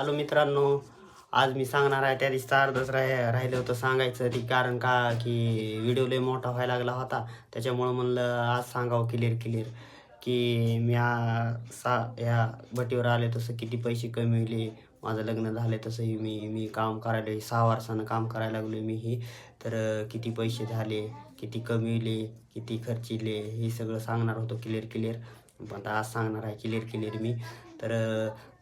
Hello मित्रांनो आज मी सांगणार आहे त्या दिवशी अर्धच राह राहिलं होतं सांगायचं ती कारण का की व्हिडिओ लय मोठा व्हायला लागला होता. त्याच्यामुळं म्हणलं आज सांगावं क्लिअर क्लिअर की मी सा ह्या भटीवर आले तसं किती पैसे कमविले माझं लग्न झालं तसंही मी मी काम करायला सहा वर्षानं काम करायला लागलो मी ही. तर किती पैसे झाले किती कमीले किती खर्चिले हे सगळं सांगणार होतो क्लिअर क्लिअर पण आता आज सांगणार आहे क्लिअर क्लिअर मी. तर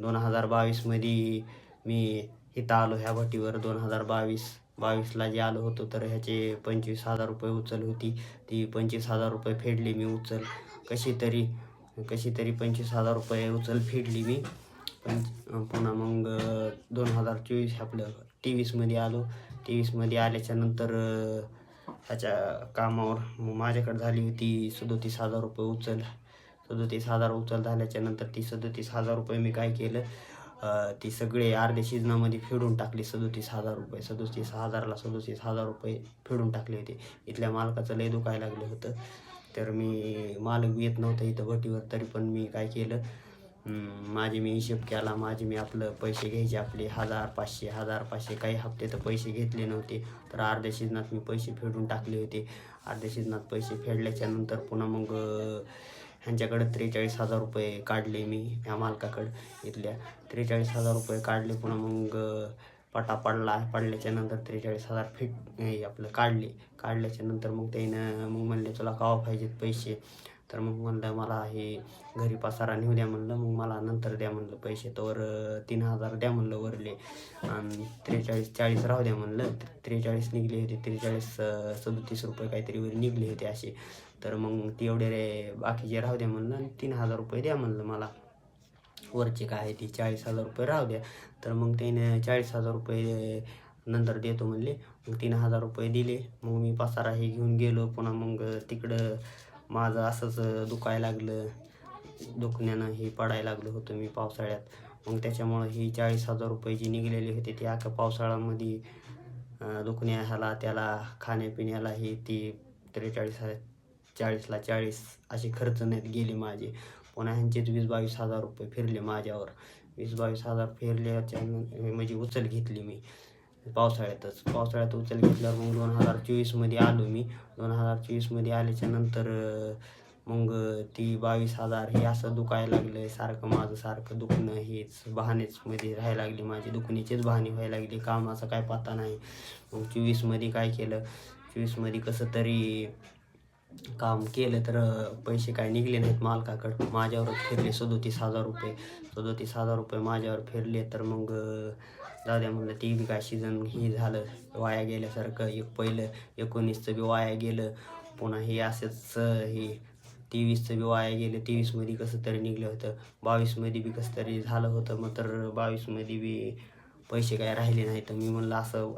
दोन हजार बावीसमध्ये मी इथं आलो ह्या भटीवर दोन हजार बावीस बावीसला जे आलो होतो तर ह्याचे पंचवीस हजार रुपये उचल होती. ती पंचवीस हजार रुपये फेडली मी उचल. कशी तरी कशी तरी पंचवीस हजार रुपये उचल फेडली मी. पंच पुन्हा मग दोन हजार चोवीस आपलं तेवीसमध्ये आलो. तेवीसमध्ये आल्याच्यानंतर ह्याच्या कामावर माझ्याकडे झाली होती सदोतीस हजार रुपये उचल. सदोतीस हजार उचल झाल्याच्यानंतर ती सदोतीस हजार रुपये मी काय केलं? ती सगळे अर्ध्या शिजनामध्ये फेडून टाकली सदोतीस हजार रुपये. सदोतीस हजारला सदोतीस हजार रुपये फेडून टाकले होते. इथल्या मालकाचं लय दुखायला लागलं होतं. तर मी मालक येत नव्हतं इथं भटीवर तरी पण मी काय केलं? माझे मी हिशेब केला. माझे मी आपलं पैसे घ्यायचे आपले हजार पाचशे हजार पाचशे. काही हप्ते तर पैसे घेतले नव्हते. तर अर्ध्या शिजनात मी पैसे फेडून टाकले होते. अर्ध्या शिजनात पैसे फेडल्याच्यानंतर पुन्हा मग ह्यांच्याकडं त्रेचाळीस हजार रुपये काढले मी ह्या मालकाकडं इथल्या. त्रेचाळीस हजार रुपये काढले पुन्हा मग पटा पडला. पडल्याच्या नंतर त्रेचाळीस हजार फिट हे आपलं काढले. काढल्याच्या नंतर मग त्यानं मग म्हणले तुला कावा पाहिजेत पैसे. तर मग म्हणलं मला हे घरी पसारा नेऊ द्या म्हणलं. मग मला नंतर द्या म्हणलं पैसे. तर तीन हजार द्या म्हणलं वरले. आणि त्रेचाळीस चाळीस राहू द्या म्हणलं. त्रेचाळीस निघले होते. त्रेचाळीस सदतीस सदोतीस रुपये काहीतरी वर निघले होते असे. तर मग तेवढे रे बाकीचे राहू द्या म्हणलं आणि तीन हजार रुपये द्या म्हणलं मला. वरचे काय आहे ती चाळीस हजार रुपये राहू द्या. तर मग त्याने चाळीस हजार रुपये नंतर देतो म्हणले. मग तीन हजार रुपये दिले. मग मी पसारा हे घेऊन गेलो. पुन्हा मग तिकडं माझं असंच दुखायला लागलं. दुखण्यानं हे पडायला लागलं होतं मी पावसाळ्यात. मग त्याच्यामुळं ही चाळीस हजार रुपये जी निघलेली होती ती अख्या पावसाळ्यामध्ये दुखण्या ह्याला त्याला खाण्यापिण्याला हे ती त्रेचाळीस हजार चाळीसला चाळीस असे खर्च नाहीत गेले माझे. पुन्हा ह्यांचेच वीस बावीस हजार रुपये फिरले माझ्यावर. वीस बावीस हजार फिरल्याच्या म्हणजे उचल घेतली मी. पावसाळ्यातच. पावसाळ्यात उचल घेतल्यावर मग दोन हजार चोवीसमध्ये आलो मी. दोन हजार चोवीसमध्ये आल्याच्यानंतर मग ती बावीस हजार हे असं दुखायला लागलं सारखं माझं सारखं दुखणं हेच बहानेच मध्ये राहायला लागली माझी. दुखणीचेच बहाणे व्हायला लागली. कामाचा काय पत्ता नाही. मग चोवीसमध्ये काय केलं? चोवीसमध्ये कसं तरी काम केलं तर पैसे काय निघले नाहीत मालकाकडं. माझ्यावर फिरले सदोतीस हजार रुपये. सदोतीस हजार रुपये माझ्यावर फिरले तर मग अं, म्हणलं ते बी काय सीझन हे झालं. वाया गेल्यासारखं एक पहिलं एकोणीसचं बी वाया गेलं. पुन्हा हे असंच हे तेवीसचं बी वाया गेलं. तेवीसमध्ये कसं तरी निघलं होतं. बावीसमध्ये बी कसं तरी झालं होतं. मग तर बावीसमध्ये बी पैसे काय राहिले नाही तर मी म्हणलं असं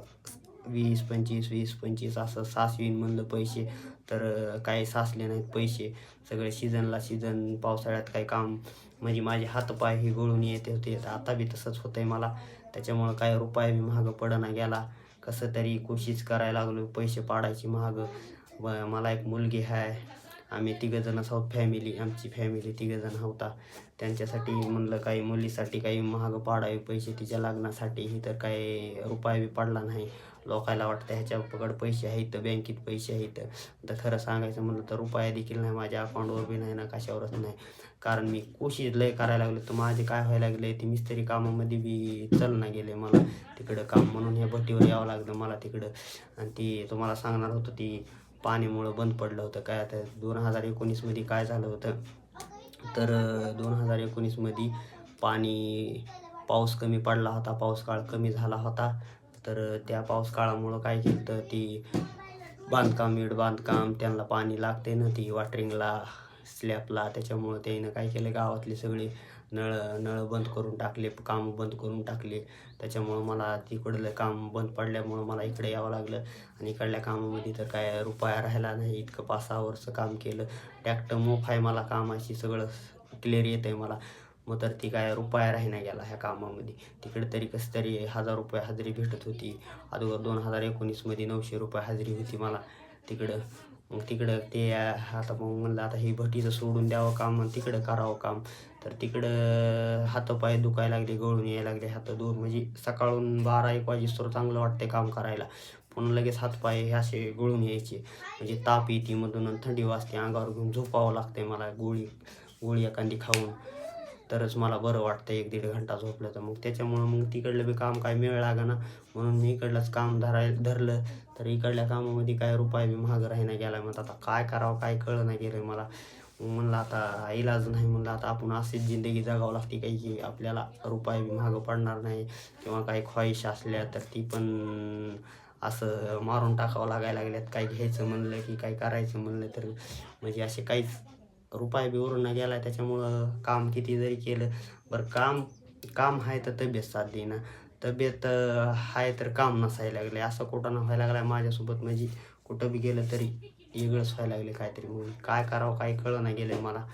वीस पंचवीस वीस पंचवीस असं सासवीन म्हणलं पैसे. तर काही सासले नाहीत पैसे. सगळे सीझनला सीझन पावसाळ्यात काही काम. म्हणजे माझे हातपाय हे गळून येते होते. आता बी तसंच होतंय मला. त्याच्यामुळं काय रुपये बी महाग पडना गेला. कसं तरी कोशिश करायला लागलो पैसे पाडायची महाग. व मला एक मुलगी आहे आम्ही तिघंजणच आहोत फॅमिली आमची फॅमिली तिघंजण होता. त्यांच्यासाठी म्हणलं काही मुलीसाठी काही महाग पाडावे पैसे तिच्या लग्नासाठी. ही तर काही रुपया बी पडला नाही. लोकायला वाटतं ह्याच्याकडे पैसे आहेत बँकेत पैसे आहेत. तर खरं सांगायचं म्हणलं तर रुपया देखील नाही माझ्या अकाउंटवर बी नाही ना कशावरच नाही. कारण मी कोशिश लय करायला लागलो तर माझे काय व्हायला लागले ते मिस्त्री कामामध्ये बी चलना गेले मला. तिकडं काम म्हणून ह्या भट्टीवर यावं लागलं मला तिकडं. आणि ती तुम्हाला सांगणार होतं ती पाण्यामुळं बंद पडलं होतं. काय आता दोन हजार एकोणीसमध्ये काय झालं होतं? तर दोन हजार एकोणीसमध्ये पाणी पाऊस कमी पडला होता. पाऊस काळ कमी झाला होता. तर त्या पाऊस काळामुळं काय केलं ती बांधकाम वीड बांधकाम त्यांना पाणी लागते ना ती वॉटरिंगला स्लॅपला त्याच्यामुळं त्यानं काय केलं गावातले सगळे नळ नळ बंद करून टाकले काम बंद करून टाकले. त्याच्यामुळं मला तिकडलं काम बंद पडल्यामुळं मला इकडे यावं लागलं. आणि इकडल्या कामामध्ये तर काय रुपया राहिला नाही. इतकं पाच सहा वर्ष काम केलं. ट्रॅक्टर मोफ आहे मला कामाची सगळं क्लिअर येतं आहे मला. मग तर ती काय रुपया राहिना गेला ह्या कामामध्ये. तिकडे तरी कसं तरी हजार रुपये हजेरी भेटत होती. अगोदर दोन हजार एकोणीसमध्ये नऊशे रुपये हजेरी होती मला तिकडं. मग तिकडं ते आता मग म्हणलं आता हे भटीचं सोडून द्यावं काम आणि तिकडं करावं काम. तर तिकडं हातपाय दुखायला लागले गळून यायला लागले हात दोन. म्हणजे सकाळून बारा एक वाजेस्तोर चांगलं वाटते काम करायला. पुन्हा लगेच हातपाय हे असे गळून यायचे. म्हणजे ताप येते मधून थंडी वाजते. अंगावर घेऊन झोपावं लागते मला गोळी गोळी एखादी खाऊन. तरच मला बरं वाटतं एक दीड घंटा झोपलं तर मग त्याच्यामुळं मग तिकडलं बी काम काय मिळ ना म्हणून मी इकडलंच काम धराय धरलं. तर इकडल्या कामामध्ये काय रुपये बी महाग राहीना गेला मग आता काय करावं काय कळलं नाही गेलं मला म्हणलं आता इलाज नाही. म्हणलं आता आपण अशीच जिंदगी जगावं लागते काही की आपल्याला रुपये बी महाग पडणार नाही. किंवा काही ख्वाहिश असल्या तर ती पण असं मारून टाकावं लागायला लागल्यात. काही घ्यायचं म्हणलं की काही करायचं म्हणलं तर म्हणजे असे काहीच रुपाय बी उरून गेला त्याच्यामुळं काम किती जरी केलं बरं काम काम आहे तर तब्येत साथ देईना तब्येत आहे तर काम नसायला लागले असं कुठं ना व्हायला लागलं माझ्यासोबत म्हणजे कुठं बी गेलं तरी वेगळंच व्हायला लागले काहीतरी मग काय करावं काय कळलं नाही गेलं मला.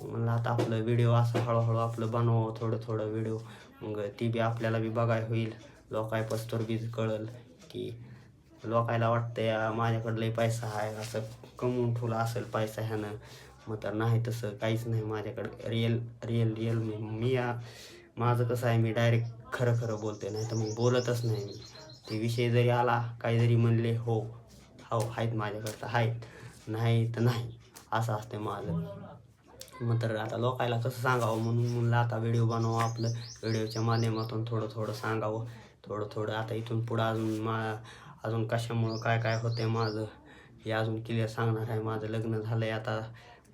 म्हणलं आता आपलं व्हिडिओ असं हळूहळू आपलं बनवावं थोडं थोडं व्हिडिओ मग ती बी आपल्याला बी बघाय होईल. लोकाय पस्तोर बी कळल की लोकायला वाटतं या लई पैसा आहे असं कमवून ठेवला असेल पैसा ह्यानं. मग तर नाही तसं काहीच नाही माझ्याकडं. रिअल रिअल रिअल मी मी या माझं कसं आहे मी डायरेक्ट खरं खरं बोलते नाही तर मग बोलतच नाही मी. ते विषय जरी आला काही जरी म्हणले हो हो आहेत माझ्याकडं तर आहेत. नाही तर नाही. असं असते माझं. मग तर आता लोकायला कसं सांगावं म्हणून म्हणलं आता व्हिडिओ बनवावं आपलं. व्हिडिओच्या माध्यमातून थोडं थोडं सांगावं. थोडं थोडं आता इथून पुढं अजून मा अजून कशामुळं काय काय होते माझं हे अजून क्लिअर सांगणार आहे. माझं लग्न झालं आहे आता.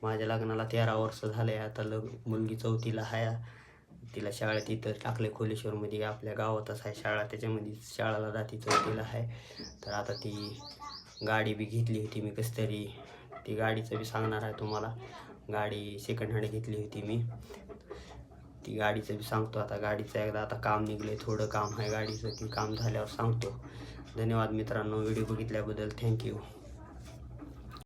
माझ्या लग्नाला तेरा वर्ष झाले आता लग मुलगी चौथीला आहे तिला शाळेत इथं टाकले खोलेश्वरमध्ये आपल्या गावातच आहे शाळा त्याच्यामध्ये शाळेला जाती चौथीला आहे तर आता ती गाडी बी घेतली होती मी कस तरी ती गाडीचं बी सांगणार आहे तुम्हाला. गाडी सेकंड हँड घेतली होती मी. ती गाडीचं बी सांगतो आता. गाडीचं एकदा आता काम निघले थोडं काम आहे गाडीचं ती काम झाल्यावर सांगतो. धन्यवाद मित्रांनो व्हिडिओ बघितल्याबद्दल थँक्यू.